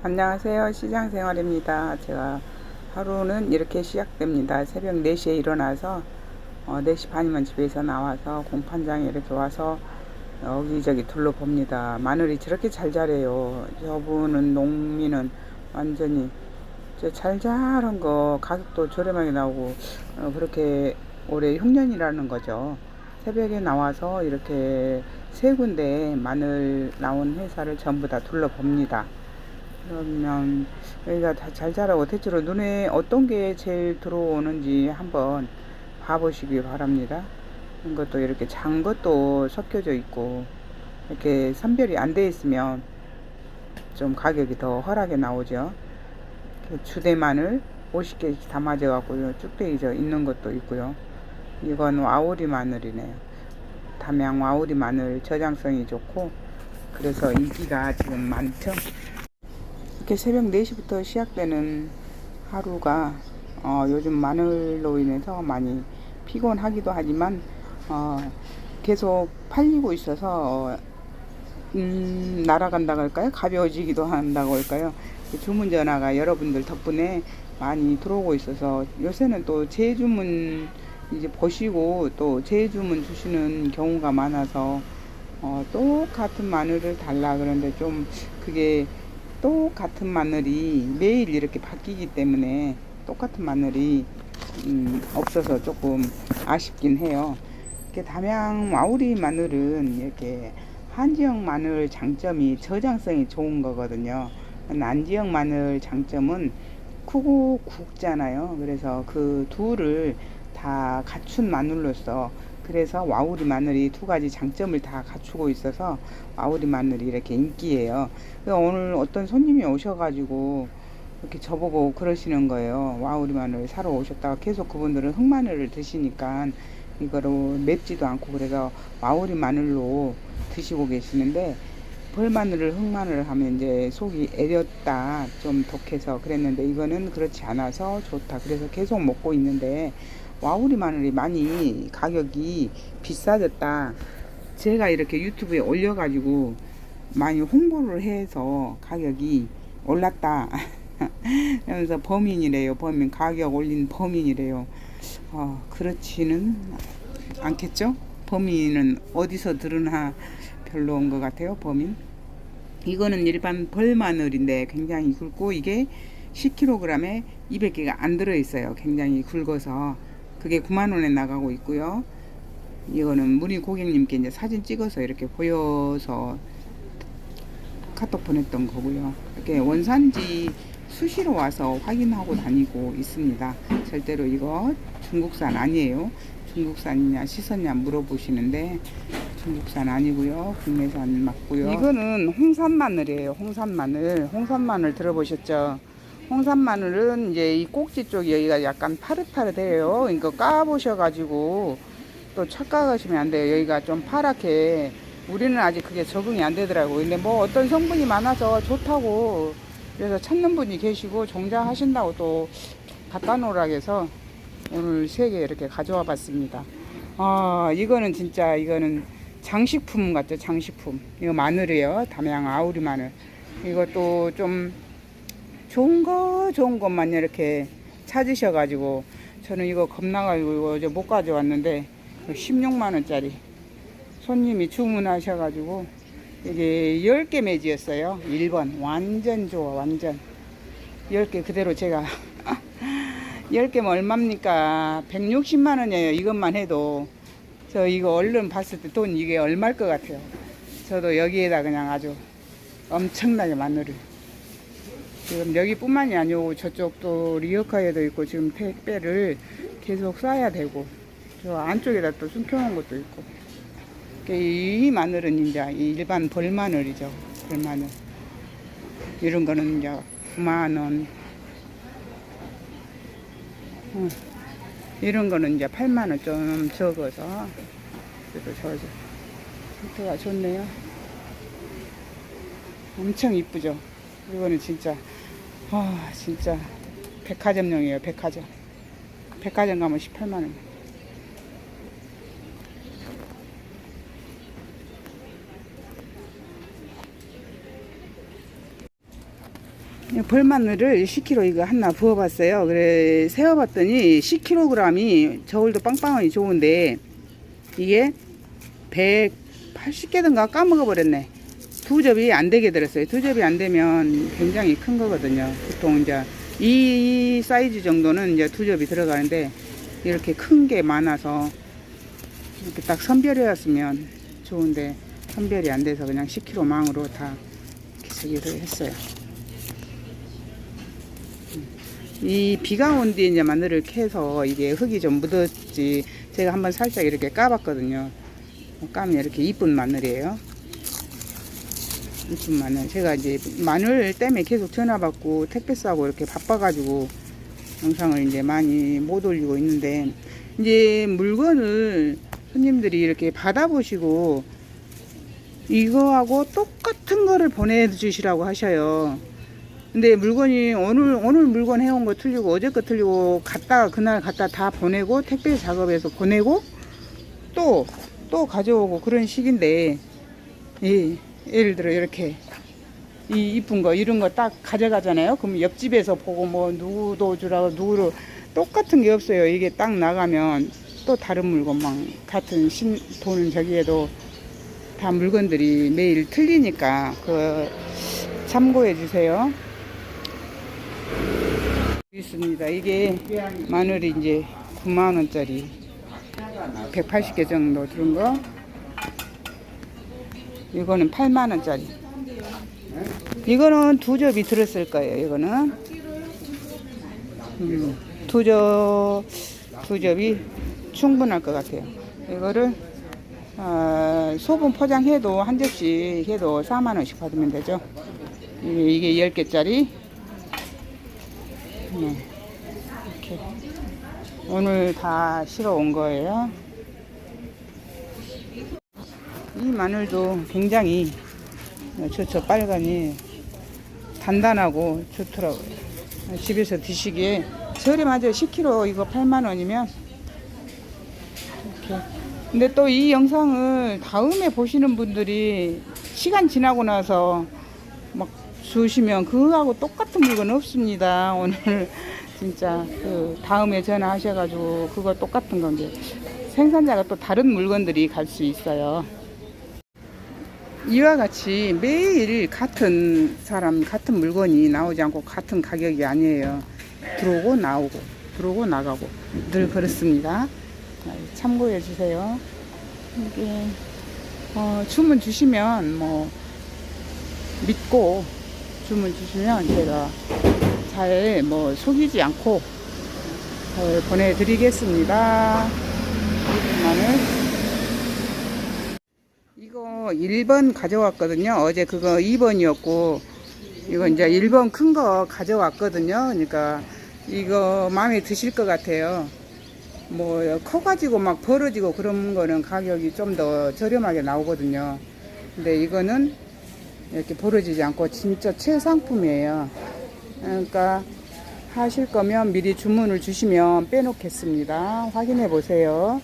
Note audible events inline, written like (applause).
안녕하세요. 시장생활입니다. 제가 하루는 이렇게 시작됩니다. 새벽 4시에 일어나서 어, 4시 반이면 집에서 나와서 공판장에 이렇게 와서 여기저기 둘러봅니다. 마늘이 저렇게 잘 자래요. 저분은 농민은 완전히 저잘 자란 거 가격도 저렴하게 나오고 어, 그렇게 올해 흉년이라는 거죠. 새벽에 나와서 이렇게 세 군데 마늘 나온 회사를 전부 다 둘러봅니다. 그러면 여기가 다 잘 자라고 대체로 눈에 어떤 게 제일 들어오는지 한번 봐보시기 바랍니다. 이것도 이렇게 장 것도 섞여져 있고 이렇게 선별이 안 돼 있으면 좀 가격이 더 헐하게 나오죠. 이렇게 주대 마늘 50개씩 담아져 갖고요. 쭉대기져 있는 것도 있고요. 이건 와우리 마늘이네요. 담양 와우리 마늘 저장성이 좋고 그래서 인기가 지금 많죠. 이렇게 새벽 4시부터 시작되는 하루가 어, 요즘 마늘로 인해서 많이 피곤하기도 하지만 어, 계속 팔리고 있어서 어, 음, 날아간다고 할까요? 가벼워지기도 한다고 할까요? 그 주문 전화가 여러분들 덕분에 많이 들어오고 있어서 요새는 또 재주문 이제 보시고 또 재주문 주시는 경우가 많아서 어, 똑같은 마늘을 달라 그러는데 좀 그게 똑같은 마늘이 매일 이렇게 바뀌기 때문에 똑같은 마늘이 음, 없어서 조금 아쉽긴 해요. 이렇게 담양 와우리 마늘은 이렇게 한지역 마늘 장점이 저장성이 좋은 거거든요. 난지역 마늘 장점은 크고 굵잖아요. 그래서 그 둘을 다 갖춘 마늘로서 그래서 와우리 마늘이 두 가지 장점을 다 갖추고 있어서 와우리 마늘이 이렇게 인기예요. 오늘 어떤 손님이 오셔가지고 이렇게 저보고 그러시는 거예요. 와우리 마늘 사러 오셨다가 계속 그분들은 흑마늘을 드시니까 이거로 맵지도 않고 그래서 와우리 마늘로 드시고 계시는데 벌마늘을 흑마늘을 하면 이제 속이 애렸다 좀 독해서 그랬는데 이거는 그렇지 않아서 좋다 그래서 계속 먹고 있는데 와우리 마늘이 많이 가격이 비싸졌다. 제가 이렇게 유튜브에 올려가지고 많이 홍보를 해서 가격이 올랐다. (laughs) 그러면서 범인이래요. 범인 가격 올린 범인이래요. 어, 그렇지는 않겠죠? 범인은 어디서 들으나 별로 온것 같아요 범인. 이거는 일반 벌마늘인데 굉장히 굵고 이게 10kg에 200개가 안 들어있어요. 굉장히 굵어서 그게 9만원에 나가고 있고요 이거는 문의 고객님께 이제 사진 찍어서 이렇게 보여서 카톡 보냈던 거고요 이렇게 원산지 수시로 와서 확인하고 다니고 있습니다 절대로 이거 중국산 아니에요 중국산이냐 시선냐 물어보시는데 중국산 아니고요. 국내산 맞고요. 이거는 홍산 마늘이에요. 홍산 마늘. 홍산 마늘 들어보셨죠? 홍산 마늘은 이제 이 꼭지 쪽 여기가 약간 파릇파릇해요. 이거 까보셔가지고 또 착각하시면 안 돼요. 여기가 좀 파랗게 우리는 아직 그게 적응이 안 되더라고요. 근데 뭐 어떤 성분이 많아서 좋다고 그래서 찾는 분이 계시고 종자하신다고 또 갖다 놓으라 해서 오늘 세 개 이렇게 가져와 봤습니다. 아, 이거는 진짜 이거는 장식품 같죠, 장식품. 이거 마늘이에요. 담양 아우리 마늘. 이것도 좀 좋은 거, 좋은 것만 이렇게 찾으셔가지고 저는 이거 겁나가지고 어제 못 가져왔는데 16만원짜리 손님이 주문하셔가지고 이게 10개 매지였어요. 1번. 완전 좋아, 완전. 10개 그대로 제가 (laughs) 10개면 얼마입니까? 160만 원이에요. 이것만 해도. 저 이거 얼른 봤을 때 돈 이게 얼마일 것 같아요. 저도 여기에다 그냥 아주 엄청나게 마늘을. 지금 여기뿐만이 아니고 저쪽도 리어카에도 있고 지금 택배를 계속 쏴야 되고 저 안쪽에다 또 숨겨놓은 것도 있고 이 마늘은 이제 일반 벌마늘이죠. 벌마늘. 이런 거는 이제 9만원, 어, 이런 거는 이제 8만원 좀 적어서 그래도 저 상태가 좋네요 엄청 이쁘죠 이거는 진짜 아 진짜 백화점용이에요 백화점 백화점 가면 18만원 벌마늘을 10kg 이거 하나 부어봤어요. 그래 세어봤더니 10kg이 저울도 빵빵하니 좋은데 이게 180개든가 까먹어 버렸네. 두 접이 안 되게 들었어요. 두 접이 안 되면 굉장히 큰 거거든요. 보통 이제 이 사이즈 정도는 이제 두 접이 들어가는데 이렇게 큰 게 많아서 이렇게 딱 선별이었으면 좋은데 선별이 안 돼서 그냥 10kg 망으로 다 이렇게 쓰기로 했어요. 이 비가 온 뒤에 이제 마늘을 캐서 이게 흙이 좀 묻었지 제가 한번 살짝 이렇게 까봤거든요. 까면 이렇게 이쁜 마늘이에요. 이쁜 마늘. 제가 이제 마늘 때문에 계속 전화 받고 택배 싸고 이렇게 바빠가지고 영상을 이제 많이 못 올리고 있는데 이제 물건을 손님들이 이렇게 받아보시고 이거하고 똑같은 거를 보내주시라고 하셔요. 근데 물건이 오늘 오늘 물건 해온 거 틀리고 어제 거 틀리고 갔다가 그날 갔다 다 보내고 택배 작업해서 보내고 또또 가져오고 그런 식인데 예, 예를 들어 이렇게 이 이쁜 거 이런 거 딱 가져가잖아요. 그럼 옆집에서 보고 뭐 누구도 주라고 누구로 똑같은 게 없어요. 이게 딱 나가면 또 다른 물건만 같은 신돈 저기에도 다 물건들이 매일 틀리니까 그 참고해 주세요. 있습니다. 이게 마늘이 이제 9만 원짜리 180개 정도 들은 거. 이거는 8만 원짜리. 이거는 두 접이 들었을 거예요. 이거는 음, 두 접, 두 접이 충분할 것 같아요. 이거를 아, 소분 포장해도 한 접씩 해도 4만 원씩 받으면 되죠. 이게, 이게 10개짜리. 네. 이렇게 오늘 다 실어 온 거예요. 이 마늘도 굉장히 좋죠. 빨간이 단단하고 좋더라고요. 집에서 드시기에 저렴하죠. 10kg 이거 8만 원이면 이렇게. 근데 또 이 영상을 다음에 보시는 분들이 시간 지나고 나서 막 주시면 그거하고 똑같은 물건 없습니다. (laughs) 오늘 진짜 그 다음에 전화하셔가지고 그거 똑같은 건데 생산자가 또 다른 물건들이 갈 수 있어요. 이와 같이 매일 같은 사람 같은 물건이 나오지 않고 같은 가격이 아니에요. 들어오고 나오고 들어오고 나가고 늘 그렇습니다. 참고해 주세요. 이게 어, 주문 주시면 뭐 믿고 주문 주시면 제가 잘 뭐 속이지 않고 잘 보내드리겠습니다. 마늘 1번 가져왔거든요. 어제 그거 2번이었고 이거 이제 1번 큰 거 가져왔거든요. 그러니까 이거 마음에 드실 것 같아요. 뭐 커가지고 막 벌어지고 그런 거는 가격이 좀 더 저렴하게 나오거든요. 근데 이거는 이렇게 벌어지지 않고 진짜 최상품이에요. 그러니까 하실 거면 미리 주문을 주시면 빼놓겠습니다. 확인해 보세요.